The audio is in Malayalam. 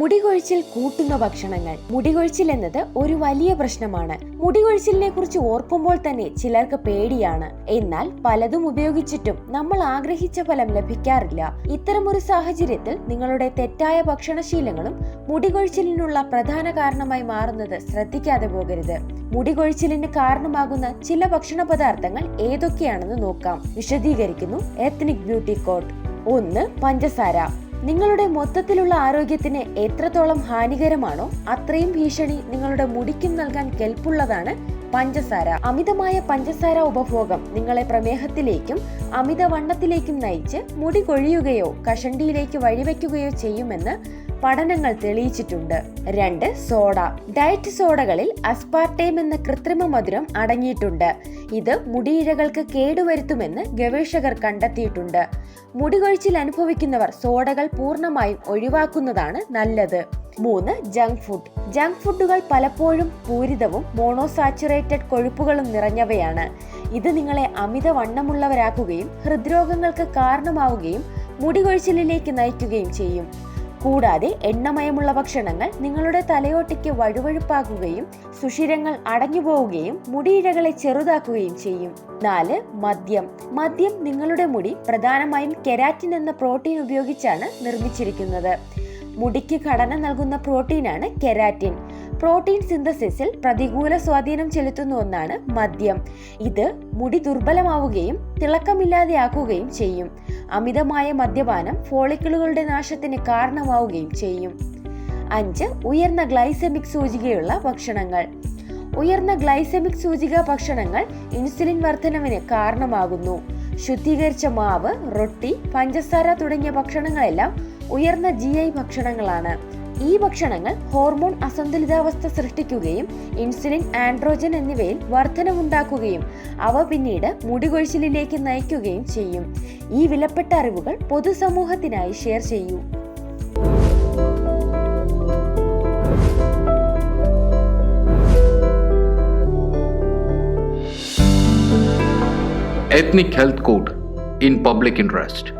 മുടികൊഴിച്ചിൽ കൂട്ടുന്ന ഭക്ഷണങ്ങൾ. മുടികൊഴിച്ചിൽ എന്നത് ഒരു വലിയ പ്രശ്നമാണ്. മുടികൊഴിച്ചിലിനെ കുറിച്ച് ഓർക്കുമ്പോൾ തന്നെ ചിലർക്ക് പേടിയാണ്. എന്നാൽ പലതും ഉപയോഗിച്ചിട്ടും നമ്മൾ ആഗ്രഹിച്ച ഫലം ലഭിക്കാറില്ല. ഇത്തരമൊരു സാഹചര്യത്തിൽ നിങ്ങളുടെ തെറ്റായ ഭക്ഷണശീലങ്ങളും മുടികൊഴിച്ചിലിനുള്ള പ്രധാന കാരണമായി മാറുന്നത് ശ്രദ്ധിക്കാതെ പോകരുത്. മുടികൊഴിച്ചിലിന് കാരണമാകുന്ന ചില ഭക്ഷണ പദാർത്ഥങ്ങൾ ഏതൊക്കെയാണെന്ന് നോക്കാം. വിശദീകരിക്കുന്നു. എത്നിക് ബ്യൂട്ടി കോട്ട് ഒന്ന് പഞ്ചസാര. നിങ്ങളുടെ മൊത്തത്തിലുള്ള ആരോഗ്യത്തിന് എത്രത്തോളം ഹാനികരമാണോ അത്രയും ഭീഷണി നിങ്ങളുടെ മുടിക്കും നൽകാൻ കെൽപ്പുള്ളതാണ് പഞ്ചസാര. അമിതമായ പഞ്ചസാര ഉപഭോഗം നിങ്ങളെ പ്രമേഹത്തിലേക്കും അമിതവണ്ണത്തിലേക്കും നയിച്ച് മുടി കൊഴിയുകയോ കഷണ്ടിയിലേക്ക് വഴിവെക്കുകയോ ചെയ്യുമെന്ന് പഠനങ്ങൾ തെളിയിച്ചിട്ടുണ്ട്. രണ്ട് സോഡ. ഡയറ്റ് സോഡകളിൽ അസ്പാർട്ടേം എന്ന കൃത്രിമ മധുരം അടങ്ങിയിട്ടുണ്ട്. ഇത് മുടിയിഴകൾക്ക് കേടുവരുത്തുമെന്ന് ഗവേഷകർ കണ്ടെത്തിയിട്ടുണ്ട്. മുടികൊഴിച്ചിൽ അനുഭവിക്കുന്നവർ സോഡകൾ പൂർണമായും ഒഴിവാക്കുന്നതാണ് നല്ലത്. മൂന്ന് ജങ്ക് ഫുഡ്. ജങ്ക് ഫുഡുകൾ പലപ്പോഴും പൂരിതവും മോണോസാച്ചുറേറ്റഡ് കൊഴുപ്പുകളും നിറഞ്ഞവയാണ്. ഇത് നിങ്ങളെ അമിതവണ്ണമുള്ളവരാക്കുകയും ഹൃദ്രോഗങ്ങൾക്ക് കാരണമാവുകയും മുടികൊഴിച്ചിലിലേക്ക് നയിക്കുകയും ചെയ്യും. കൂടാതെ എണ്ണമയമുള്ള ഭക്ഷണങ്ങൾ നിങ്ങളുടെ തലയോട്ടിക്ക് വഴുവഴുപ്പാക്കുകയും സുഷിരങ്ങൾ അടഞ്ഞുപോവുകയും മുടിയിഴകളെ ചെറുതാക്കുകയും ചെയ്യും. നാല് മദ്യം. മദ്യം നിങ്ങളുടെ മുടി പ്രധാനമായും കെരാറ്റിൻ എന്ന പ്രോട്ടീൻ ഉപയോഗിച്ചാണ് നിർമ്മിച്ചിരിക്കുന്നത്. മുടിക്ക് ഘടന നൽകുന്ന പ്രോട്ടീനാണ് കെരാറ്റിൻ. പ്രോട്ടീൻ സിന്തസിസിൽ പ്രതികൂല സ്വാധീനം ചെലുത്തുന്ന ഒന്നാണ് മദ്യം. ഇത് മുടി ദുർബലമാവുകയും തിളക്കമില്ലാതെയാക്കുകയും ചെയ്യും. അമിതമായ മദ്യപാനം ഫോളിക്കിളുകളുടെ നാശത്തിന് കാരണമാവുകയും ചെയ്യും. അഞ്ച് ഉയർന്ന ഗ്ലൈസെമിക് സൂചികയുള്ള ഭക്ഷണങ്ങൾ. ഉയർന്ന ഗ്ലൈസെമിക് സൂചിക ഭക്ഷണങ്ങൾ ഇൻസുലിൻ വർധനവിന് കാരണമാകുന്നു. ശുദ്ധീകരിച്ച മാവ് റൊട്ടി പഞ്ചസാര തുടങ്ങിയ ഭക്ഷണങ്ങളെല്ലാം ഉയർന്ന ജി ഭക്ഷണങ്ങളാണ്. ഈ ഭക്ഷണങ്ങൾ ഹോർമോൺ അസന്തുലിതാവസ്ഥ സൃഷ്ടിക്കുകയും ഇൻസുലിൻ ആൻഡ്രോജൻ എന്നിവയിൽ വർധനവുണ്ടാക്കുകയും അവ പിന്നീട് മുടികൊഴിച്ചിലിലേക്ക് നയിക്കുകയും ചെയ്യും. ഈ വിലപ്പെട്ട അറിവുകൾ പൊതുസമൂഹത്തിനായി ഷെയർ ചെയ്യൂ. Ethnic health code in public interest